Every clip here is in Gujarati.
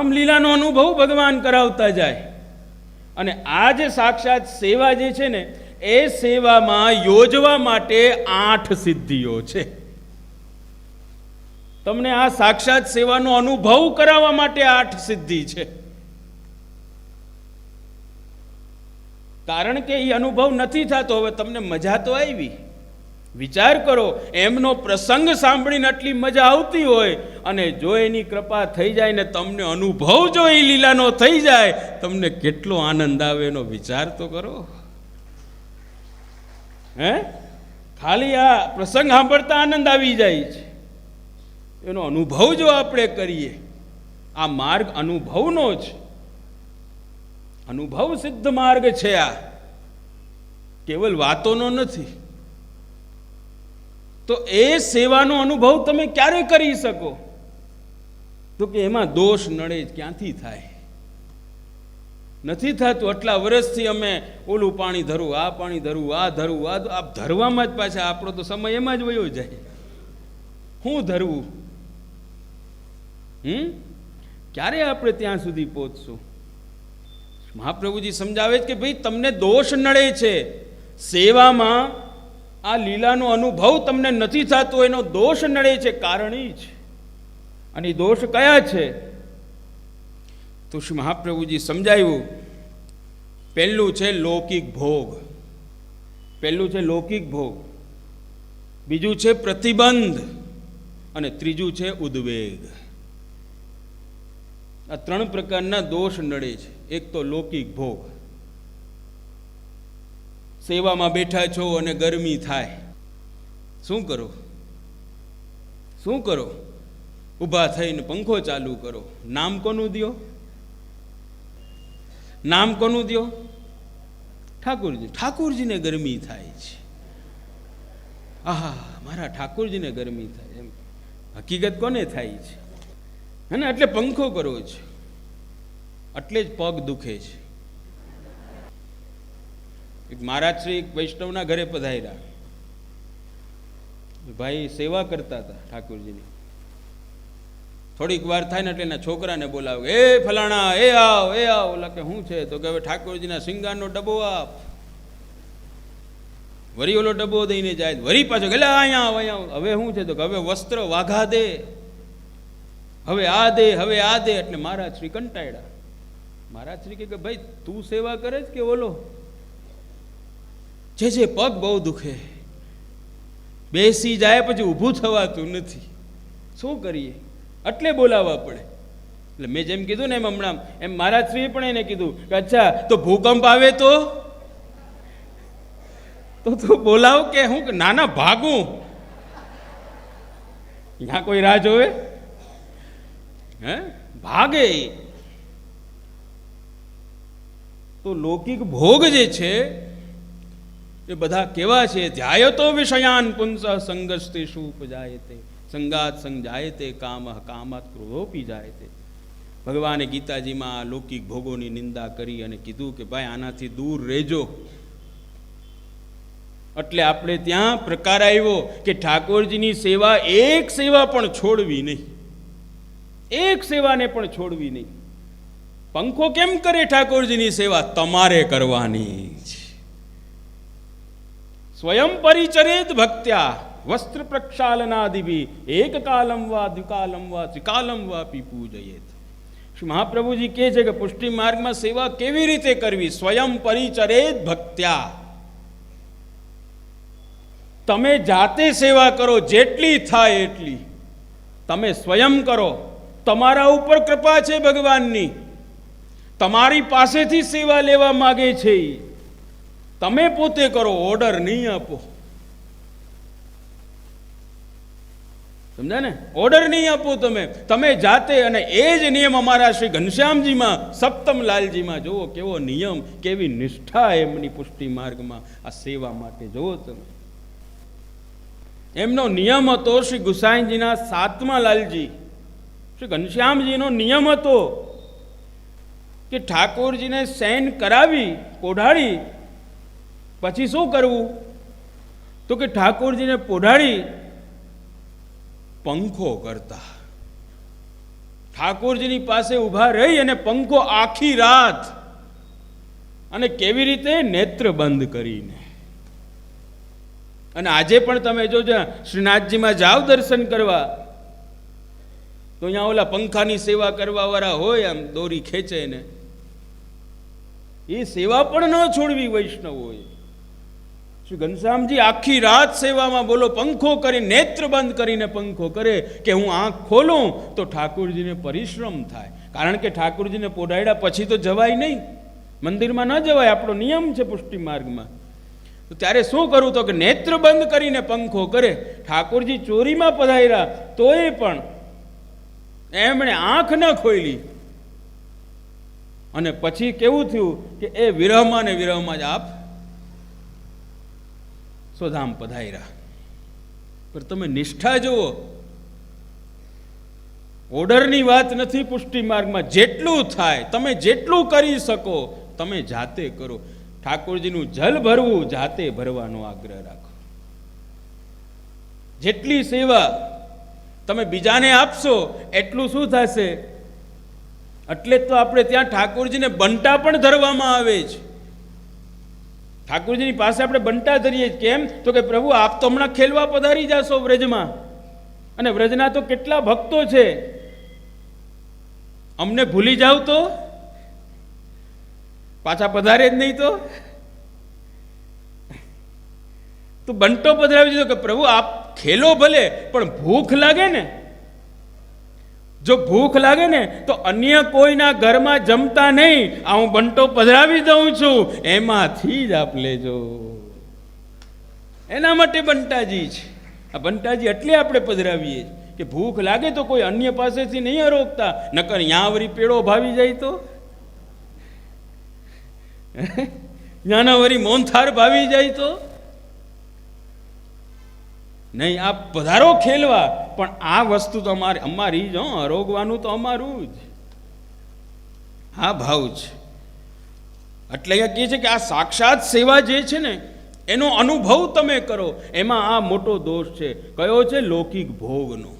આમ લીલાનો અનુભવ ભગવાન કરાવતા જાય. અને આ જે સાક્ષાત સેવા જે છે ને, એ સેવામાં યોજવા માટે આઠ સિદ્ધિઓ છે. તમને આ સાક્ષાત સેવાનો અનુભવ કરાવવા માટે આઠ સિદ્ધિ છે. કારણ કે એ અનુભવ નથી થતો, હવે તમને મજા તો આવી. વિચાર કરો, એમનો પ્રસંગ સાંભળીને આટલી મજા આવતી હોય અને જો એની કૃપા થઈ જાય ને તમને અનુભવ જો એ લીલાનો થઈ જાય, તમને કેટલો આનંદ આવે એનો વિચાર તો કરો. હે? ખાલી આ પ્રસંગ સાંભળતા આનંદ આવી જાય છે. એનો અનુભવ જો આપણે કરીએ, આ માર્ગ અનુભવનો જ અનુભવ સિદ્ધ માર્ગ છે આ. કેવલ વાતોનો નથી. તો એ સેવાનો અનુભવ તમે ક્યારે કરી શકો? તો કે એમાં દોષ નડે ક્યાંથી થાય? નથી થતું, આટલા વર્ષથી અમે ઓલું પાણી ધરવું આ પાણી ધરવું આ ધરવું આ આ ધરવામાં જ પાછા, આપણો તો સમય એમાં જ વયો જાય. શું ધરવું? હમ? ક્યારે આપણે ત્યાં સુધી પહોંચશું? મહાપ્રભુજી સમજાવે છે કે ભાઈ તમને દોષ નડે છે. સેવામાં આ લીલાનો અનુભવ તમને નથી થતો, એનો દોષ નડે છે, કારણ ઈ છે. અને દોષ કયા છે? તો શ્રી મહાપ્રભુજી સમજાવ્યું પહેલું છે લૌકિક ભોગ. પહેલું છે લૌકિક ભોગ. બીજું છે પ્રતિબંધ. અને ત્રીજું છે ઉદ્વેગ. આ ત્રણ પ્રકારના દોષ નડે છે. એક તો લૌકિક ભોગ. સેવામાં બેઠા છો અને ગરમી થાય. શું કરો? શું કરો? ઊભા થઈને પંખો ચાલુ કરો. નામ કોનું દ્યો? નામ કોનું દો ઠાકુરજી. ઠાકુરજીને ગરમી થાય છે. આહા, મારા ઠાકુરજીને ગરમી થાય એમ. હકીકત કોને થાય છે? હે ને એટલે પંખો કરવો છે. એટલે જ પગ દુખે છે. એક મહારાજ શ્રી એક વૈષ્ણવના ઘરે પધાર્યા. ભાઈ સેવા કરતા હતા ઠાકોરજીની. થોડીક વાર થાય ને એટલે એના છોકરાને બોલાવે, એ ફલાણા, એ આવ એ આવ. ઓલા કે શું છે? તો કે, હવે ઠાકોરજીના સિંગારનો ડબ્બો આપ. વરી ઓલો ડબ્બો દઈને જાય, વરી પાછો ગયેલા અહીંયા આવ, અહીંયા હવે શું છે? તો કે, હવે વસ્ત્ર વાઘા દે. હવે આ દે, હવે આ દે. એટલે મહારાજ શ્રી કંટાળ્યા. મહારાજ શ્રી કે ભાઈ તું સેવા કરે છે કે ઓલો? જે જે પગ બહુ દુખે. બેસી જાય પછી ઊભું થવાતું નથી. શું કરીએ? એટલે બોલાવવા પડે. એટલે મેં જેમ કીધું ને એમ હમણાં, એમ મારા શ્રીએ પણ એને કીધું કે, અચ્છા, તો ભૂકંપ આવે તો? તો તું બોલાવ કે હું કે નાના ભાગું. ત્યાં કોઈ રાહ જોવે? હે? ભાગે. તો લૌકિક ભોગ જે છે એ બધા કેવા છે? ધ્યાયતો વિષયાન પુંસ સંગસ્તે ઉપજાયતે સંગાત સંજાયતે કામ કામાત ક્રોધોપી જાયતે. ભગવાને ગીતાજીમાં લૌકિક ભોગોની નિંદા કરી અને કીધું કે ભાઈ આનાથી દૂર રહેજો. એટલે આપણે ત્યાં પ્રકાર આવ્યો કે ઠાકોરજીની સેવા એક સેવા પણ છોડવી નહીં. એક સેવાને પણ છોડવી નહીં. પંખો કેમ કરે ઠાકોરજીની સેવા? તમારે કરવાની છે સ્વયં પરિચરેત ભક્ત્યા, વસ્ત્ર પ્રક્ષાલનાદિભી એક કાલમ વા, દ્વિકાલમ વા, ત્રિકાલમ વા પી પૂજયેત. શ્રી મહાપ્રભુજી કહે છે કે પુષ્ટિ માર્ગમાં સેવા કેવી રીતે કરવી? સ્વયં પરિચરેત ભક્ત્યા. તમે જાતે સેવા કરો, જેટલી થાય એટલી. તમે સ્વયં કરો. તમારા ઉપર કૃપા છે ભગવાનની. તમારી પાસેથી સેવા લેવા માગે છે. તમે પોતે કરો ઓર્ડર નહીં આપો. સમજાય ને ઓર્ડર નહીં આપો તમે. તમે જાતે અને એ જ નિયમ અમારા શ્રી ઘનશ્યામજીમાં સપ્તમ લાલજીમાં જુઓ કેવો નિયમ, કેવી નિષ્ઠા એમની પુષ્ટિ માર્ગમાં આ સેવા માટે. જુઓ તમે. એમનો નિયમ હતો શ્રી ગુસાઈજીના સાતમા લાલજી. શ્રી ઘનશ્યામજીનો નિયમ હતો કે ઠાકોરજીને સૈન કરાવી પોઢાડી પછી શું કરવું? તો કે ઠાકોરજીને પોઢાડી પંખો કરતા. ઠાકોરજીની પાસે ઊભા રહી અને પંખો આખી રાત અને કેવી રીતે નેત્ર બંધ કરીને. અને આજે પણ તમે જોજો શ્રીનાથજીમાં જાઓ દર્શન કરવા, તો અહીંયા ઓલા પંખાની સેવા કરવાવાળા હોય આમ દોરી ખેંચે ને, એ સેવા પણ ન છોડવી વૈષ્ણવોએ. શ્રી ઘનશ્યામજી, આખી રાત સેવામાં બોલો, પંખો કરી, નેત્ર બંધ કરીને પંખો કરે, કે હું આંખ ખોલું, તો ઠાકુરજીને પરિશ્રમ થાય. કારણ કે ઠાકુરજીને પોડાડ્યા પછી તો જવાય નહીં. મંદિરમાં ન જવાય, આપણો નિયમ છે પુષ્ટિ માર્ગમાં. તો ત્યારે શું કરું તો કે નેત્ર બંધ કરીને પંખો કરે. ઠાકોરજી ચોરીમાં પધાર્યા, તોય પણ એમણે આંખ ન ખોલી અને પછી કેવું થયું કે એ વિરહમાં ને વિરહમાં જ આપ સ્વધામ પધાર્યા પણ તમે નિષ્ઠા જુઓ. ઓર્ડરની વાત નથી પુષ્ટિ માર્ગમાં. જેટલું થાય, તમે જેટલું કરી શકો, તમે જાતે કરો. ઠાકોરજીનું જલ ભરવું, જાતે ભરવાનો આગ્રહ રાખો. જેટલી સેવા તમે બીજાને આપશો, એટલું શું થશે? એટલે તો આપણે ત્યાં ઠાકોરજીને બંટા પણ ધરવામાં આવે છે. ઠાકોરજીની પાસે આપણે બંટા ધરીએ. કેમ? તો કે પ્રભુ, આપ તો હમણાં ખેલવા પધારી જાશો વ્રજમાં. અને વ્રજના તો કેટલા ભક્તો છે. અમને ભૂલી જાવ તો? પાછા પધારે જ નહીં તો? તો બંટો પધરાવી દીધો કે પ્રભુ, આપ ખેલો ભલે, પણ ભૂખ લાગે ને? જો ભૂખ લાગે ને, તો અન્ય કોઈના ઘરમાં જમતા નહીં. આ હું બંટો પધરાવી દઉં છું. એમાંથી જ આપ લેજો. એના માટે બંટાજી છે. આ બંટાજી એટલે આપણે પધરાવીએ કે ભૂખ લાગે તો કોઈ અન્ય પાસેથી નહીં રોકતા નકર યાં વળી પેડો ભાવી જાય તો? યાના વળી મોનથાર ભાવી જાય તો? નહીં આ પધારો ખેલવા. પણ આ વસ્તુ તો અમારી અમારી જ રોગવાનું તો અમારું જ. હા ભાવ છે. એટલે એ કહે છે કે આ સાક્ષાત સેવા જે છે ને, એનો અનુભવ તમે કરો. એમાં આ મોટો દોષ છે. કયો છે? લૌકિક ભોગનો.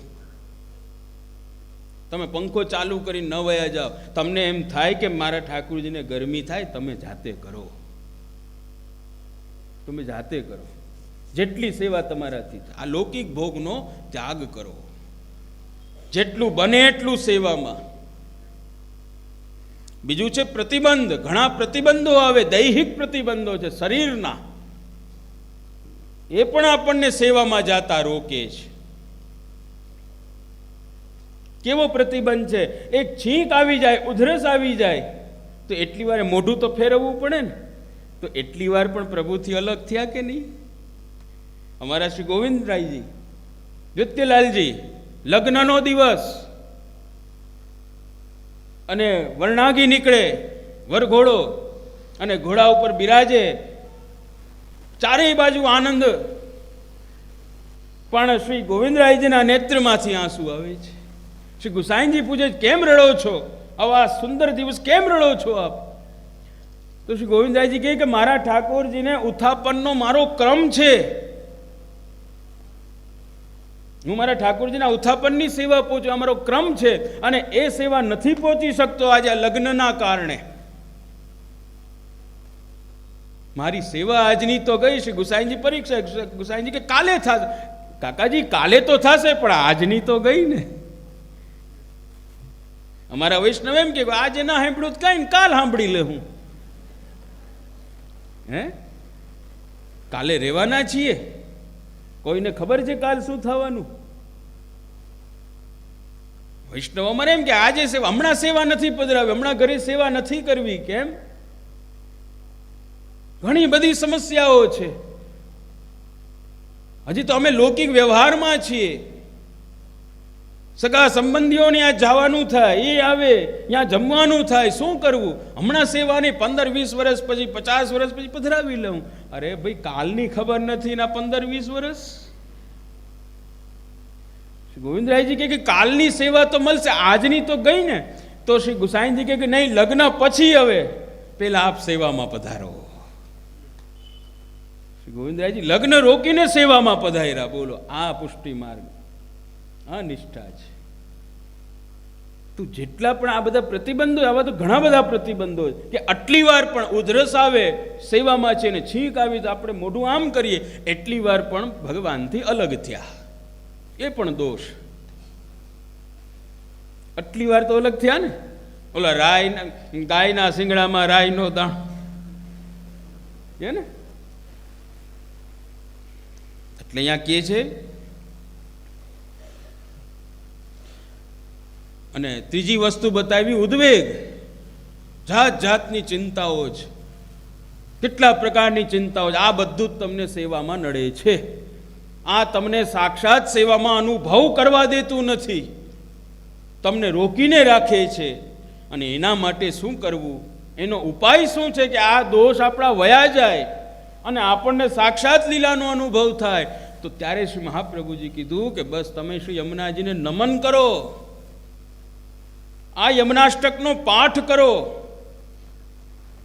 તમે પંખો ચાલુ કરી ન વયા જાઓ. તમને એમ થાય કે મારા ઠાકુરજીને ગરમી થાય, તમે જાતે કરો. તમે જાતે કરો. જેટલી સેવા તમારાથી આ લૌકિક ભોગનો ત્યાગ કરો. જેટલું બને એટલું સેવામાં. બીજું છે પ્રતિબંધ. ઘણા પ્રતિબંધો આવે, દૈહિક પ્રતિબંધો છે, શરીરના. એ પણ આપણને સેવામાં જાતા રોકે છે. કેવો પ્રતિબંધ છે? એક છીંક આવી જાય, ઉધરસ આવી જાય, તો એટલી વાર મોઢું તો ફેરવવું પડે ને. તો એટલી વાર પણ પ્રભુથી અલગ થયા કે નહીં? અમારા શ્રી ગોવિંદરાયજી, નૃત્યલાલજી, લગ્નનો દિવસ. અને વર્ણાગી નીકળે, વરઘોડો અને ઘોડા ઉપર બિરાજે. ચારેય બાજુ આનંદ. પણ શ્રી ગોવિંદરાયજીના નેત્રમાંથી આંસુ આવે છે. શ્રી ગુસાઈનજી પૂછે કેમ રડો છો? આવા સુંદર દિવસ કેમ રડો છો આપ? તો શ્રી ગોવિંદરાયજી કહે કે, મારા ઠાકોરજીને ઉત્થાપનનો મારો ક્રમ છે. હું મારા ઠાકોરજીના ઉત્થાપનની સેવા પહોંચું અમારો મારો ક્રમ છે અને એ સેવા નથી પહોંચી શકતો આજે લગ્નના કારણે. મારી સેવા આજની તો ગઈ છે. ગુસાઈજી પરીક્ષા ગુસાઈજી કે કાલે થશે કાકાજી, કાલે તો થશે, પણ આજની તો ગઈ ને. અમારા વૈષ્ણવ એમ કે આજે ના સાંભળ્યું કઈ કાલ સાંભળી લે હું. હે? કાલે રહેવાના છીએ. કોઈને ખબર છે કાલ શું થવાનું? વૈષ્ણવ અમારે એમ કે આજે સેવા, હમણાં સેવા નથી પધરાવી, હમણાં ઘરે સેવા નથી કરવી, કેમ? ઘણી બધી સમસ્યાઓ છે. હજી તો અમે લૌકિક વ્યવહારમાં છીએ. સગા સંબંધીઓને આ જવાનું થાય, એ આવે, ત્યાં જમવાનું થાય, શું કરવું? હમણાં સેવાની પંદર, વીસ વર્ષ પછી, પચાસ વર્ષ પછી પધરાવી લઉં. અરે ભાઈ, કાલની ખબર નથી ના પંદર, વીસ વર્ષ? શ્રી ગોવિંદરાયજી કે કાલની સેવા તો મળશે, આજની તો ગઈ ને. તો શ્રી ગુસાઈજી કે નહીં, લગ્ન પછી હવે, પેલા આપ સેવામાં પધારો. શ્રી ગોવિંદરાયજી, લગ્ન રોકીને સેવામાં પધાર્યા, બોલો, આ પુષ્ટિ માર્ગ. આ નિષ્ઠા છે. તું જેટલા પણ આ બધા પ્રતિબંધો, આવા તો ઘણા બધા પ્રતિબંધો કે આટલી વાર પણ ઉધરસ આવે, સેવામાં છે ને છીંક આવી તો આપણે મોઢું આમ કરીએ, એટલી વાર પણ ભગવાનથી અલગ થયા. એ પણ દોષ. આટલી વાર તો અલગ થયા ને? ઓલા રાય ગાયના શિંગડામાં રાયનો દાણ. એ ને? એટલે અહીંયા કે છે અને ત્રીજી વસ્તુ બતાવી, ઉદ્વેગ. જાત જાતની ચિંતાઓ જ. કેટલા પ્રકારની ચિંતાઓ આ બધું જ તમને સેવામાં નડે છે. આ તમને સાક્ષાત સેવામાં અનુભવ કરવા દેતું નથી. તમને રોકીને રાખે છે. અને એના માટે શું કરવું? એનો ઉપાય શું છે કે આ દોષ આપણા વયા જાય અને આપણને સાક્ષાત લીલાનો અનુભવ થાય? તો ત્યારે શ્રી મહાપ્રભુજી કીધું કે બસ તમે શ્રી યમુનાજીને નમન કરો. આ યમનાષ્ટકનો પાઠ કરો.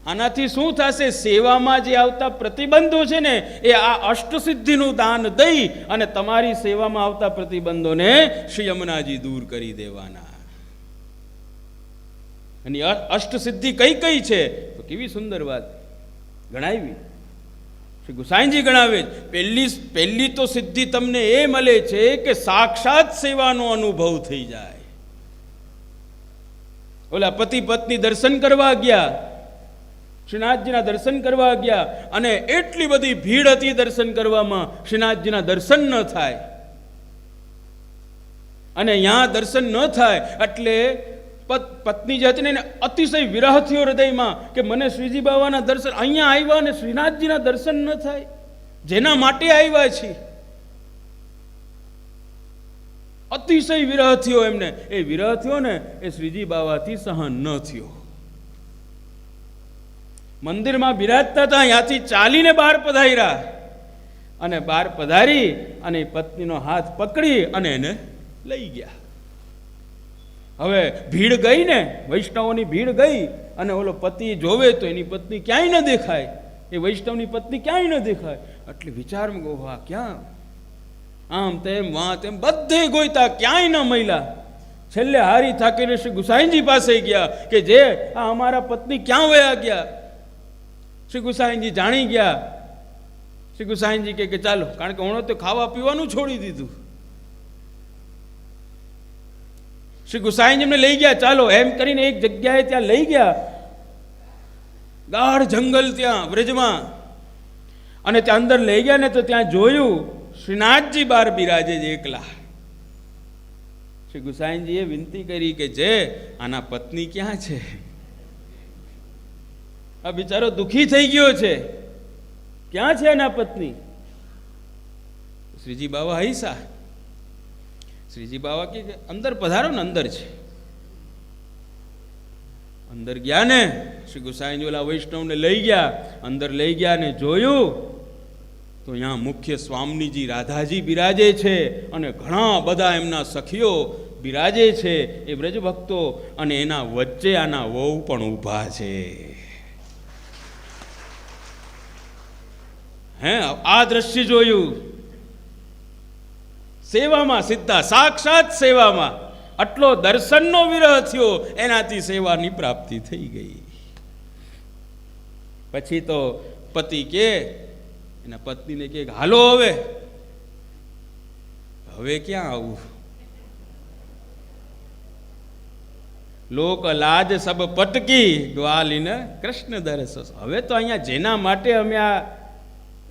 આનાથી શું થશે? સેવામાં જે આવતા પ્રતિબંધો છે ને, એ આ અષ્ટસિદ્ધિનું દાન દઈ અને તમારી સેવામાં આવતા પ્રતિબંધોને શ્રી યમુનાજી દૂર કરી દેવાના. અને અષ્ટસિદ્ધિ કઈ કઈ છે? તો કેવી સુંદર વાત. ગણાવી. શ્રી ગુસાઈજી ગણાવે પહેલી પહેલી તો સિદ્ધિ તમને એ મળે છે કે સાક્ષાત સેવાનો અનુભવ થઈ જાય. ઓલા પતિ પત્ની દર્શન કરવા ગયા. શ્રીનાથજીના દર્શન કરવા ગયા અને એટલી બધી ભીડ હતી દર્શન કરવામાં, શ્રીનાથજીના દર્શન ન થાય. અને ત્યાં દર્શન ન થાય એટલે પત- પત્ની જે હતી ને અતિશય વિરહ થયો હૃદયમાં કે મને શ્રીજી બાબાના દર્શન અહીંયા આવ્યા અને શ્રીનાથજીના દર્શન ન થાય. જેના માટે આવ્યા છે અતિશય વિરહ થયો એમને. એ વિરહ થયો ને, એ શ્રીજી બાવાથી સહન ન થયો. મંદિરમાં બિરાજતા હતા, ત્યાંથી ચાલીને બહાર પધાર્યા. અને બહાર પધારી અને પત્નીનો હાથ પકડી અને એને લઈ ગયા. હવે ભીડ ગઈ ને, વૈષ્ણવોની ભીડ ગઈ અને ઓલો પતિ જોવે તો એની પત્ની ક્યાંય ન દેખાય. એ વૈષ્ણવની પત્ની ક્યાંય ન દેખાય. એટલે વિચારમાં ગોવા ક્યાં આમ તેમ, વાં તેમ, બધે ગોઈતા ક્યાંય ન મળ્યા. છેલ્લે હારી થાકીને શ્રી ગુસાઈજી પાસે ગયા કે જે, આ અમારા પત્ની ક્યાં વયા ગયા? શ્રી ગુસાઈજી જાણી ગયા. શ્રી ગુસાઈજી કે કે, ચાલો, કારણ કે હમણાં તો ખાવા પીવાનું છોડી દીધું. શ્રી ગુસાઈજી એમને લઈ ગયા, ચાલો, એમ કરીને એક જગ્યાએ ત્યાં લઈ ગયા. ગાઢ જંગલ ત્યાં વ્રજમાં અને ત્યાં અંદર લઈ ગયા ને તો ત્યાં જોયું શ્રીનાથજી બાર બિરાજે છે એકલા. શ્રી ગુસાઈનજીએ વિનંતી કરી કે, જે, આના પત્ની ક્યાં છે? આ બિચારો દુઃખી થઈ ગયો છે. ક્યાં છે એના પત્ની? શ્રીજી બાવા હૈસા. શ્રીજી બાવા કે અંદર પધારો ને અંદર છે. અંદર ગયા ને, શ્રી ગુસાઈજી ઓલા વૈષ્ણવને લઈ ગયા. અંદર લઈ ગયા ને જોયું. તો અહીંયા મુખ્ય સ્વામીજી રાધાજી બિરાજે છે અને ઘણા બધા એમના સખીઓ બિરાજે છે એ બ્રજ ભક્તો અને એના વચ્ચે આના વહુ પણ ઊભા છે. હે, આ દ્રશ્ય જોયું? સેવામાં સીધા, સાક્ષાત સેવામાં. આટલો દર્શનનો વિરહ થયો, એનાથી સેવાની પ્રાપ્તિ થઈ ગઈ. પછી તો પતિ કે એના પત્નીને કે, હાલો હવે. હવે ક્યાં આવું? લોક લાજ સબ પટકી ગ્વાલીને કૃષ્ણ દરસ. હવે તો અહીંયા જેના માટે અમે આ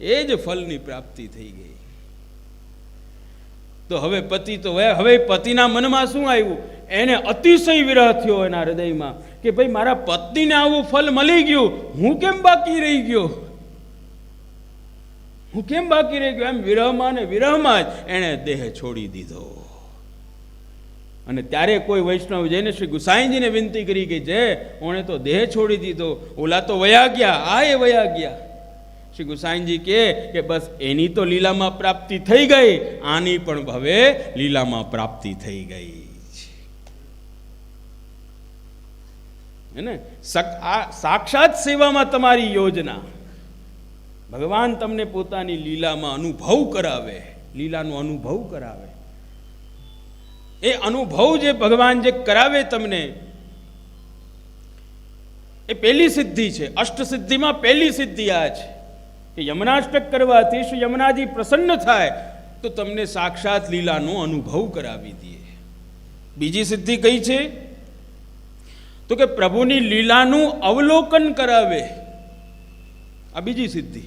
એ જ ફલની પ્રાપ્તિ થઈ ગઈ. તો હવે પતિ તો હવે પતિના મનમાં શું આવ્યું? એને અતિશય વિરહ થયો એના હૃદયમાં કે, ભાઈ મારા પત્નીને આવું ફલ મળી ગયું. હું કેમ બાકી રહી ગયો? હું કેમ બાકી રહી ગયો? એમ વિરહમાં ને વિરહમાં જ એણે દેહ છોડી દીધો. અને ત્યારે કોઈ વૈષ્ણવ જઈને શ્રી ગુસાઈજીને વિનંતી કરી કે જે ઓણે તો દેહ છોડી દીધો. ઓલા તો વયા ગયા. આ એ વયા ગયા. શ્રી ગુસાઈજી કહે કે બસ એની તો લીલામાં પ્રાપ્તિ થઈ ગઈ. આની પણ હવે લીલામાં પ્રાપ્તિ થઈ ગઈ ને? સાક્ષાત સેવામાં તમારી યોજના ભગવાન તમને પોતાની લીલામાં અનુભવ કરાવે. લીલાનો અનુભવ કરાવે. એ અનુભવ જે ભગવાન જે કરાવે તમને, એ પહેલી સિદ્ધિ છે. અષ્ટ સિદ્ધિમાં પહેલી સિદ્ધિ આ છે કે યમનાષ્ટક કરવાથી શ્રી યમુનાજી પ્રસન્ન થાય, તો તમને સાક્ષાત લીલાનો અનુભવ કરાવી દે. બીજી સિદ્ધિ કઈ છે? તો કે પ્રભુની લીલાનું અવલોકન કરાવે. આ બીજી સિદ્ધિ.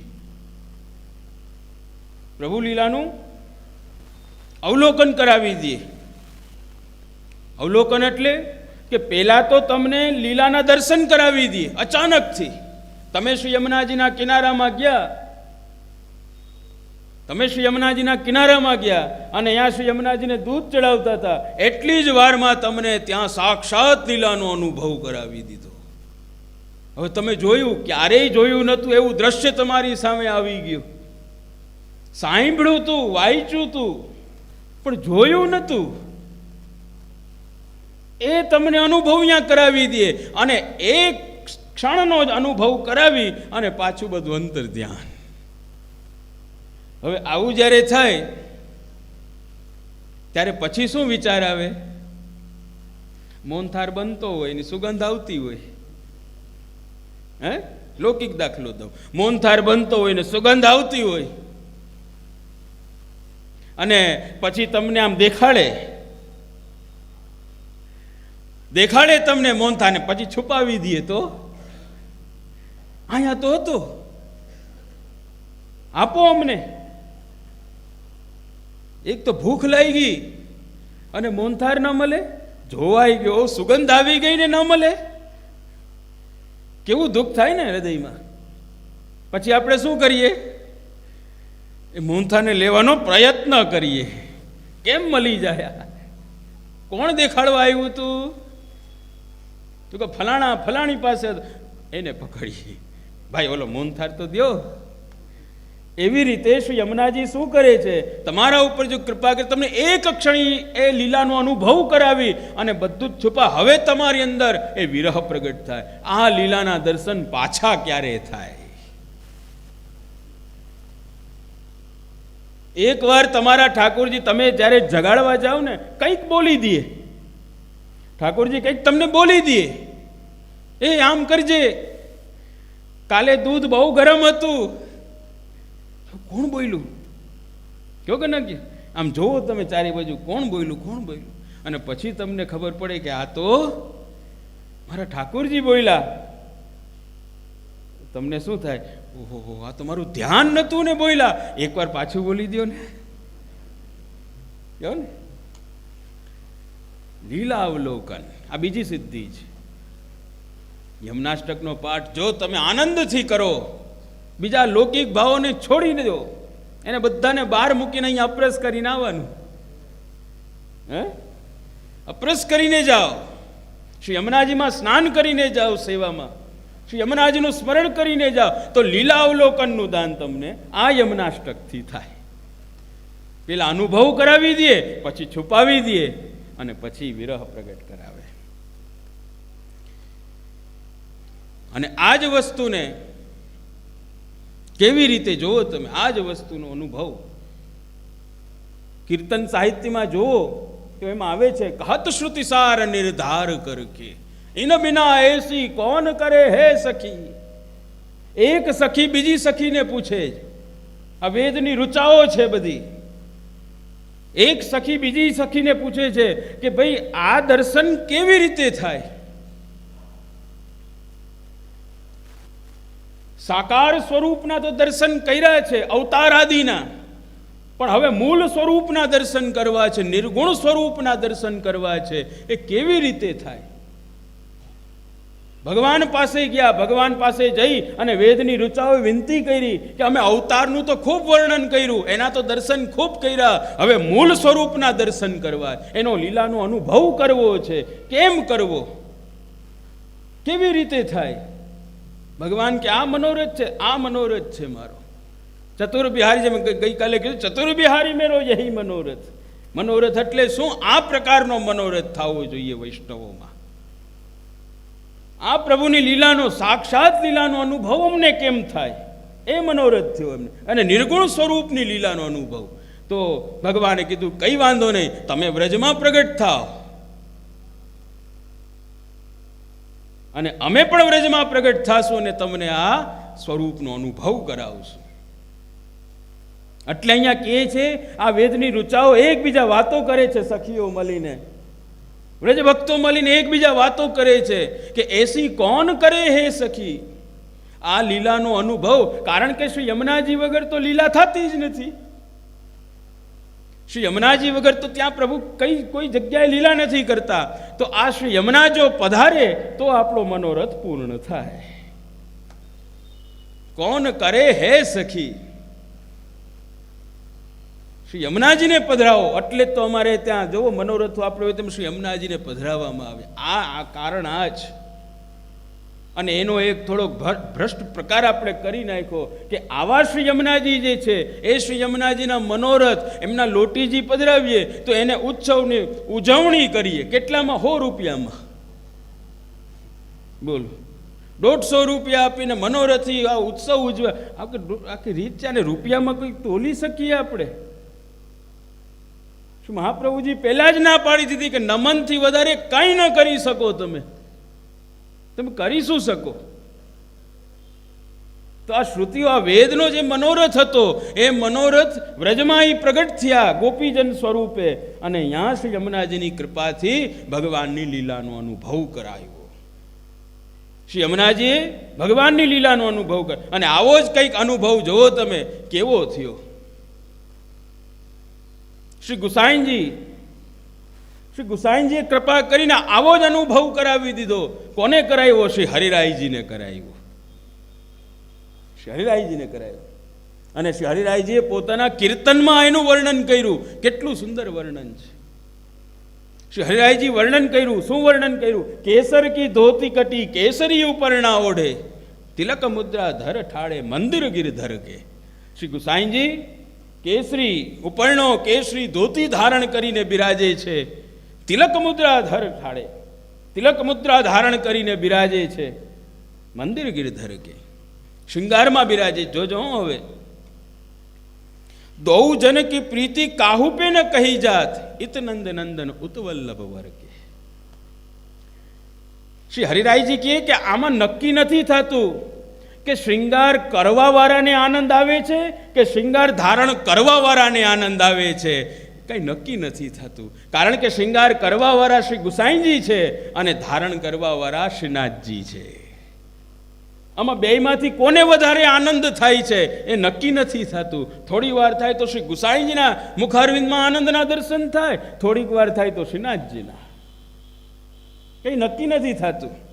પ્રભુ લીલાનું અવલોકન કરાવી દઈએ અવલોકન એટલે કે પહેલાં તો તમને લીલાના દર્શન કરાવી દઈએ અચાનકથી. તમે શ્રી યમુનાજીના કિનારામાં ગયા, તમે શ્રી યમુનાજીના કિનારામાં ગયા અને અહીંયા શ્રી યમુનાજીને દૂધ ચડાવતા હતા, એટલી જ વારમાં તમને ત્યાં સાક્ષાત લીલાનો અનુભવ કરાવી દીધો. હવે તમે જોયું, ક્યારેય જોયું નહોતું, એવું દ્રશ્ય તમારી સામે આવી ગયું. સાંભળ્યું તું વાંચ્યું તું પણ જોયું નહોતું. એ તમને અનુભવ અહીંયા કરાવી દે અને એક ક્ષણનો જ અનુભવ કરાવી અને પાછું બધું અંતર ધ્યાન હવે આવું જ્યારે થાય, ત્યારે પછી શું વિચાર આવે? મોનથાર બનતો હોય, એની સુગંધ આવતી હોય. હે? લૌકિક દાખલો દઉં. મોનથાર બનતો હોય ને સુગંધ આવતી હોય. અને પછી તમને આમ દેખાડે. દેખાડે તમને મોનથાને પછી છુપાવી દઈએ તો. અહીંયા તો હતો. આપો અમને. એક તો ભૂખ લાગી ગઈ અને મોનથાર ન મળે. જોવાઈ ગયો, સુગંધ આવી ગઈ ને ન મળે. કેવું દુઃખ થાય ને હૃદયમાં. પછી આપણે શું કરીએ? એ મોનથાને લેવાનો પ્રયત્ન કરીએ. કેમ મળી જાય? કોણ દેખાડવા આવ્યું તું? તું કે ફલાણા, ફલાણી પાસે એને પકડીએ. ભાઈ, ઓલો મૂંથાર તો દ્યો. એવી રીતે શ્રી યમુનાજી શું કરે છે? તમારા ઉપર જો કૃપા કરે, તમને એક ક્ષણી એ લીલાનો અનુભવ કરાવી અને બધું જ છુપા. હવે તમારી અંદર એ વિરહ પ્રગટ થાય. આ લીલાના દર્શન પાછા ક્યારે થાય? એકવાર તમારા ઠાકોરજી તમે જ્યારે જગાડવા જાઓ ને, કંઈક બોલી દે ઠાકોરજી કંઈક તમને બોલી દે એ આમ કરજે. કાલે દૂધ બહુ ગરમ હતું. કોણ બોલ્યું? કયો કે ના કે આમ જોવો તમે ચારે બાજુ, કોણ બોલ્યું કોણ બોલ્યું? અને પછી તમને ખબર પડે કે આ તો મારા ઠાકોરજી બોલ્યા. તમને શું થાય? ઓહો આ તો મારું ધ્યાન નતું ને બોલ્યા. એકવાર પાછું બોલી દો ને. કહો ને. લીલા અવલોકન, આ બીજી સિદ્ધિ છે. યમનાષ્ટકનો પાઠ, જો તમે આનંદથી કરો, બીજા લૌકિક ભાવોને છોડીને દો, એને બધાને બહાર મૂકીને અહીંયા અપ્રેસ કરીને આવવાનું. હે? અપ્રેસ કરીને જાઓ. શ્રી યમુનાજીમાં સ્નાન કરીને જાઓ સેવામાં. શ્રી યમનાજનું સ્મરણ કરીને જાઓ. તો લીલા અવલોકનનું દાન તમને આ યમનાષ્ટકથી થાય. પેલા અનુભવ કરાવી દે, પછી છુપાવી દે, અને પછી વિરહ પ્રગટ કરાવે. અને આ જ વસ્તુને કેવી રીતે જોવો તમે? આ જ વસ્તુનો અનુભવ. કીર્તન સાહિત્યમાં જોવો તો એમાં આવે છે કહત શ્રુતિ સાર નિર્ધાર કર ઇન બિના એસી કોણ કરે હે સખી? એક સખી બીજી સખીને પૂછે. આ વેદની રૂચાઓ છે બધી. એક સખી બીજી સખીને પૂછે છે કે ભાઈ આ દર્શન કેવી રીતે થાય? સાકાર સ્વરૂપના તો દર્શન કર્યા છે, અવતાર આદિના. પણ હવે મૂળ સ્વરૂપના દર્શન કરવા છે, નિર્ગુણ સ્વરૂપના દર્શન કરવા છે, એ કેવી રીતે થાય? ભગવાન પાસે ગયા, ભગવાન પાસે જઈ અને વેદની રૂચાઓ વિનંતી કરી કે અમે અવતારનું તો ખૂબ વર્ણન કર્યું, એના તો દર્શન ખૂબ કર્યા. હવે મૂળ સ્વરૂપના દર્શન કરવા. એનો લીલાનો અનુભવ કરવો છે. કેમ કરવો? કેવી રીતે થાય? ભગવાન કે, આ મનોરથ છે, આ મનોરથ છે મારો. ચતુર્બિહારી જેમ ગઈ- ગઈકાલે કીધું ચતુર્બિહારી મેરો યહી મનોરથ. મનોરથ એટલે શું? આ પ્રકારનો મનોરથ થવો જોઈએ વૈષ્ણવોમાં. આ પ્રભુની લીલાનો સાક્ષાત લીલાનો અનુભવ અમને કેમ થાય? એ મનોરથ થયો એમને. અને નિર્ગુણ સ્વરૂપની લીલાનો અનુભવ. તો ભગવાને કીધું, કઈ વાંધો નહીં, તમે વ્રજમાં પ્રગટ થાઓ. અને અમે પણ વ્રજમાં પ્રગટ થાશું અને તમને આ સ્વરૂપનો અનુભવ કરાવશું. એટલે અહીંયા કહે છે, આ વેદની રૂચાઓ એકબીજા વાતો કરે છે, સખીઓ મળીને. વ્રજ ભક્તો મળીને એકબીજા વાતો કરે છે કે એસી કોણ કરે હે સખી? આ લીલાનો અનુભવ, કારણ કે શ્રી યમુનાજી વગર તો લીલા થતી જ નથી. શ્રી યમુનાજી વગર તો ત્યાં પ્રભુ કઈ, કોઈ જગ્યાએ લીલા નથી કરતા. તો આ શ્રી યમુના જો પધારે, તો આપણો મનોરથ પૂર્ણ થાય. કોણ કરે હે સખી? શ્રી યમુનાજીને પધરાવો. એટલે તો અમારે ત્યાં જુઓ મનોરથો આપણે હોય તેમ શ્રી યમુનાજીને પધરાવવામાં આવે. આ આ કારણ આ જ. અને એનો એક થોડોક ભ્ર- ભ્રષ્ટ પ્રકાર આપણે કરી નાખ્યો કે આવા શ્રી યમુનાજી જે છે, એ શ્રી યમુનાજીના મનોરથ, એમના લોટીજી પધરાવીએ, તો એને ઉત્સવની ઉજવણી કરીએ. કેટલામાં? હો રૂપિયામાં. બોલો. દોઢસો રૂપિયા આપીને મનોરથી આ ઉત્સવ ઉજવા. આખી રીત છે અને રૂપિયામાં કંઈક તોલી શકીએ આપણે? મહાપ્રભુજી, પહેલા જ ના પાડી દીધી કે નમનથી વધારે કંઈ ન કરી શકો તમે. તમે કરી શું શકો? તો આ શ્રુતિઓ, આ વેદનો જે મનોરથ હતો, એ મનોરથ વ્રજમાં એ પ્રગટ થયા ગોપીજન સ્વરૂપે અને ત્યાં શ્રી યમુનાજીની કૃપાથી ભગવાનની લીલાનો અનુભવ કરાયો. શ્રી યમુનાજીએ ભગવાનની લીલાનો અનુભવ કર, અને આવો જ કંઈક અનુભવ જોવો તમે, કેવો થયો? શ્રી ગુસાઈનજી, શ્રી ગુસાઈનજીએ કૃપા કરીને આવો જ અનુભવ કરાવી દીધો. કોને કરાવ્યો? શ્રી હરિરાયજીને કરાવ્યો. શ્રી હરિરાયજીને કરાવ્યો. અને શ્રી હરિરાયજીએ પોતાના કીર્તનમાં એનું વર્ણન કર્યું. કેટલું સુંદર વર્ણન છે. શ્રી હરિરાયજી વર્ણન કર્યું. શું વર્ણન કર્યું? કેસર કી ધોતી કટી કેસરી ઉપરણા ઓઢે. તિલક મુદ્રા ધર ઠાળે, મંદિર ગિરધર કે. શ્રી ગુસાઈજી કેસરી ઉપરણો કેસરી ધોતી ધારણ કરીને બિરાજે છે. તિલક મુદ્રા ધર ઠાળે તિલક મુદ્રા ધારણ કરીને બિરાજે છે. મંદિર ગિરધર કે. શૃંગારમાં બિરાજે. જોજો હવે. દૌ જન કી પ્રીતિ કાહુ પે ન કહી જાત. ઇત નંદ નંદન ઉતવલ્લભ વર કે શ્રી હરિરાયજી કહે કે આમાં નક્કી નથી થતું. કે શૃંગાર કરવાવાળાને આનંદ આવે છે કે શૃંગાર ધારણ કરવાવાળાને આનંદ આવે છે? કંઈ નક્કી નથી થતું. કારણ કે શૃંગાર કરવાવાળા શ્રી ગુસાઈજી છે અને ધારણ કરવાવાળા શ્રીનાથજી છે. આમાં બેયમાંથી કોને વધારે આનંદ થાય છે એ નક્કી નથી થતું. થોડી વાર થાય તો શ્રી ગુસાઈજીના મુખારવિંદમાં આનંદના દર્શન થાય. થોડીક વાર થાય તો શ્રીનાથજીના કંઈ નક્કી નથી થતું.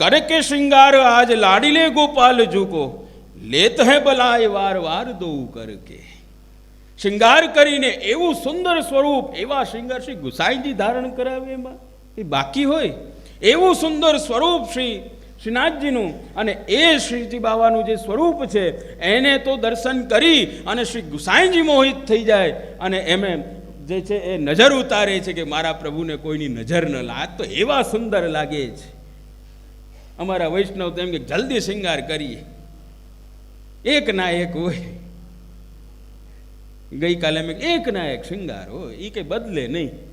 કરે કે શ્રૃંગાર આજ લાડીલે ગોપાલ જુકો લેત હે બલાય વાર વાર કર કે શૃંગાર કરીને એવું સુંદર સ્વરૂપ એવા શૃંગાર શ્રી ગુસાઈજી ધારણ કરાવે એમાં એ બાકી હોય એવું સુંદર સ્વરૂપ શ્રી શ્રીનાથજીનું અને એ શ્રીજી બાવાનું જે સ્વરૂપ છે, એને તો દર્શન કરી અને શ્રી ગુસાઈજી મોહિત થઈ જાય અને એમે જે છે એ નજર ઉતારે છે કે મારા પ્રભુને કોઈની નજર ન લાગ, તો એવા સુંદર લાગે છે. અમારા વૈષ્ણવ તો એમ કે જલ્દી શિંગાર કરીએ. એક ના એક હોય. ગઈકાલે મેં એક ના એક શિંગાર હોય. એ કંઈ બદલે નહીં.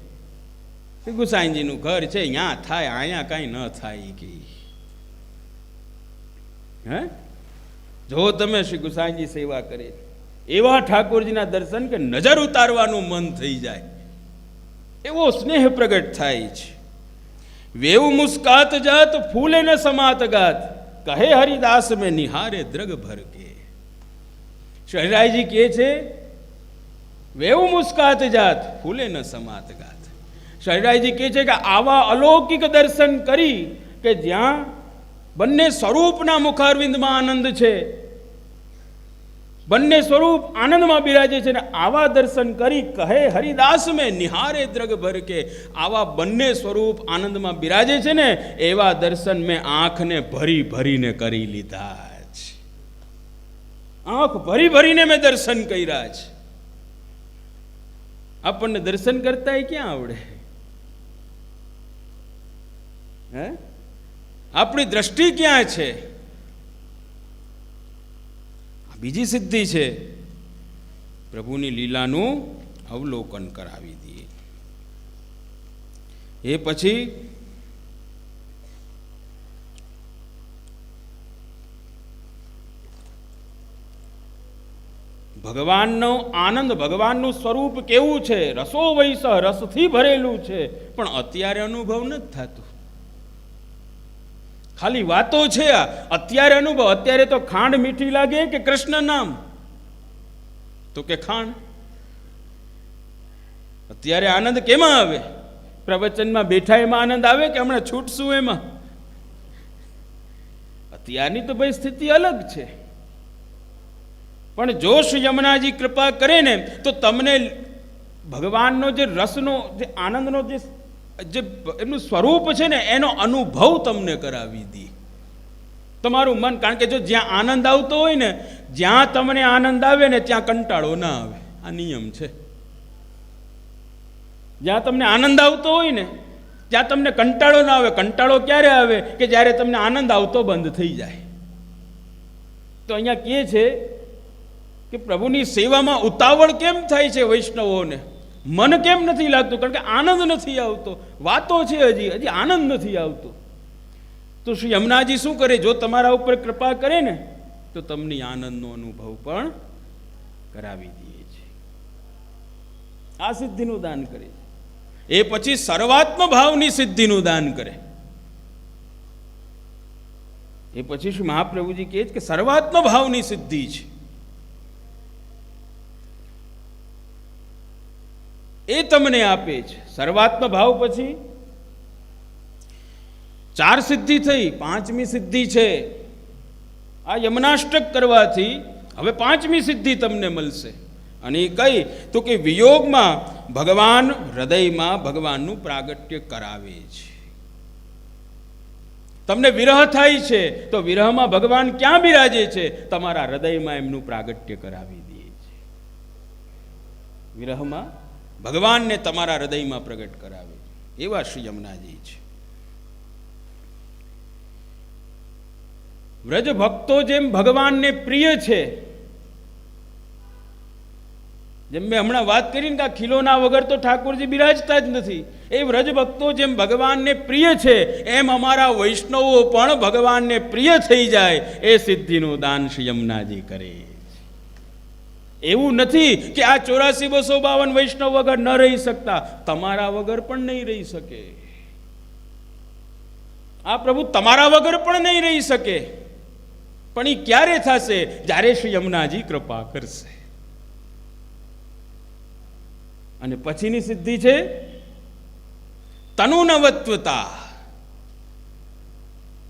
ગુસાઈજીનું ઘર છે ત્યાં થાય અહીંયા કાંઈ ન થાય કે. હે? જો તમે શ્રી ગુસાઈજી સેવા કરે, એવા ઠાકોરજીના દર્શન કે નજર ઉતારવાનું મન થઈ જાય. એવો સ્નેહ પ્રગટ થાય છે. વેવ મુસ્કાત જાત, ફૂલે ન સમાત ગાત. કહે હરિદાસ, મેં નિહારે દ્રગ ભર કે શહરાયજી કહે છે, વેવ મુસ્કાત જાત, ફૂલે ન સમાત ગાત. શહરાયજી કહે છે કે આવા અલૌકિક દર્શન કરી કે જ્યાં બંને સ્વરૂપના મુખારવિંદમાં આનંદ છે. બંને સ્વરૂપ આનંદમાં બિરાજે છે ને આવા દર્શન કરી કહે હરિદાસ, મેં નિહારે દ્રગ ભર કે. આવા બંને સ્વરૂપ આનંદમાં બિરાજે છે ને, એવા દર્શન મેં આંખને ભરી ભરીને કરી લીધા છે. આંખ ભરી ભરીને મેં દર્શન કર્યા છે. આપણને દર્શન કરતા ક્યાં આવડે? હે? આપણી દ્રષ્ટિ ક્યાં છે? બીજી સિદ્ધિ છે, પ્રભુની લીલાનું અવલોકન કરાવી દઈએ. એ પછી ભગવાનનો આનંદ, ભગવાનનું સ્વરૂપ કેવું છે? રસો વૈસ રસથી ભરેલું છે. પણ અત્યારે અનુભવ નથી થતો. ખાલી વાતો છે આ. અત્યારે અનુભવ, અત્યારે તો ખાંડ મીઠી લાગે કે કૃષ્ણ નામ? તો કે ખાંડ. અત્યારે આનંદ કેમાં આવે? પ્રવચનમાં બેઠા એમાં આનંદ આવે કે હમણાં છૂટશું એમાં? અત્યારની તો ભાઈ સ્થિતિ અલગ છે. પણ જો શ્રી યમુનાજી કૃપા કરે ને, તો તમને ભગવાનનો જે રસનો, જે આનંદનો જે જે એમનું સ્વરૂપ છે ને, એનો અનુભવ તમને કરાવી દી. તમારું મન, કારણ કે જો જ્યાં આનંદ આવતો હોય ને, જ્યાં તમને આનંદ આવે ને, ત્યાં કંટાળો ના આવે. આ નિયમ છે. જ્યાં તમને આનંદ આવતો હોય ને ત્યાં તમને કંટાળો ના આવે, કંટાળો ક્યારે આવે? કે જ્યારે તમને આનંદ આવતો બંધ થઈ જાય. તો અહીંયા કહે છે કે પ્રભુની સેવામાં ઉતાવળ કેમ થાય છે વૈષ્ણવોને? મન કેમ નથી લાગતું? કારણ કે આનંદ નથી આવતો. વાતો છે હજી હજી આનંદ નથી આવતો. તો શ્રી યમુનાજી શું કરે? જો તમારા ઉપર કૃપા કરે ને, તો તમને આનંદનો અનુભવ પણ કરાવી દે છે આ સિદ્ધિનું દાન કરે છે. એ પછી સર્વાત્મ ભાવની સિદ્ધિનું દાન કરે. એ પછી શ્રી મહાપ્રભુજી કહે છે કે સર્વાત્મ ભાવની સિદ્ધિ છે. એ તમને આપે છે. સર્વાત્મ ભાવ પછી ચાર સિદ્ધિ થઈ, પાંચમી સિદ્ધિ છે. આ યમનાષ્ટક કરવાથી હવે પાંચમી સિદ્ધિ તમને મળશે. અને એ કઈ તો કે વિયોગમાં ભગવાન હૃદયમાં ભગવાનનું પ્રાગટ્ય કરાવે છે. તમને વિરહ થાય છે, તો વિરહમાં ભગવાન ક્યાં બિરાજે છે? તમારા હૃદયમાં એમનું પ્રાગટ્ય કરાવી દે છે. વિરહમાં ભગવાનને તમારા હૃદયમાં પ્રગટ કરાવે. એવા શ્રી યમુનાજી છે. વ્રજ ભક્તો જેમ ભગવાનને પ્રિય છે, જેમ મેં હમણાં વાત કરી ને કે ખીલોના વગર તો ઠાકોરજી બિરાજતા જ નથી, એ વ્રજ ભક્તો જેમ ભગવાનને પ્રિય છે, એમ અમારા વૈષ્ણવો પણ ભગવાનને પ્રિય થઈ જાય, એ સિદ્ધિનું દાન શ્રી યમુનાજી કરે. એવું નથી કે આ ચોરાસી બસો બાવન વૈષ્ણવ વગર ન રહી શકતા. તમારા વગર પણ નહીં રહી શકે. આ પ્રભુ તમારા વગર પણ નહીં રહી શકે. પણ એ ક્યારે થશે? જ્યારે શ્રી યમુનાજી કૃપા કરશે. અને પછીની સિદ્ધિ છે? તનુનવત્વતા.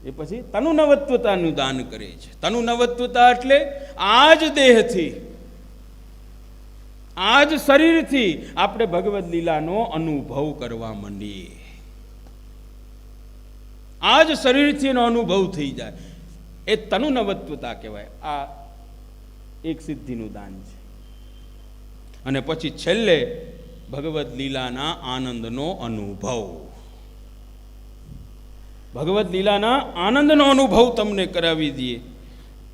એ પછી તનુનવત્વતાનું દાન કરે છે. તનુનવત્વતા એટલે આ જ દેહથી આ જ શરીરથી આપણે ભગવદ્ લીલાનો અનુભવ કરવા માંડીએ. આ જ શરીરથી એનો અનુભવ થઈ જાય. એ તનુનવત્વતા કહેવાય. આ એક સિદ્ધિનું દાન છે. અને પછી છેલ્લે ભગવદ્ લીલાના આનંદનો અનુભવ. ભગવદ્ લીલાના આનંદનો અનુભવ તમને કરાવી દઈએ.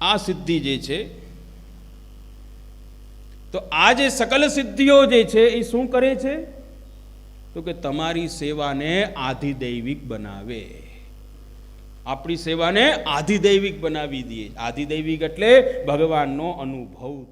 આ સિદ્ધિ જે છે તો આ જે સકલ સિદ્ધિઓ જે છે, એ શું કરે છે? તો કે તમારી સેવાને આધિદૈવિક બનાવે. આપણી સેવાને આધિદૈવિક બનાવી દઈએ આધિદૈવિક એટલે ભગવાનનો અનુભવ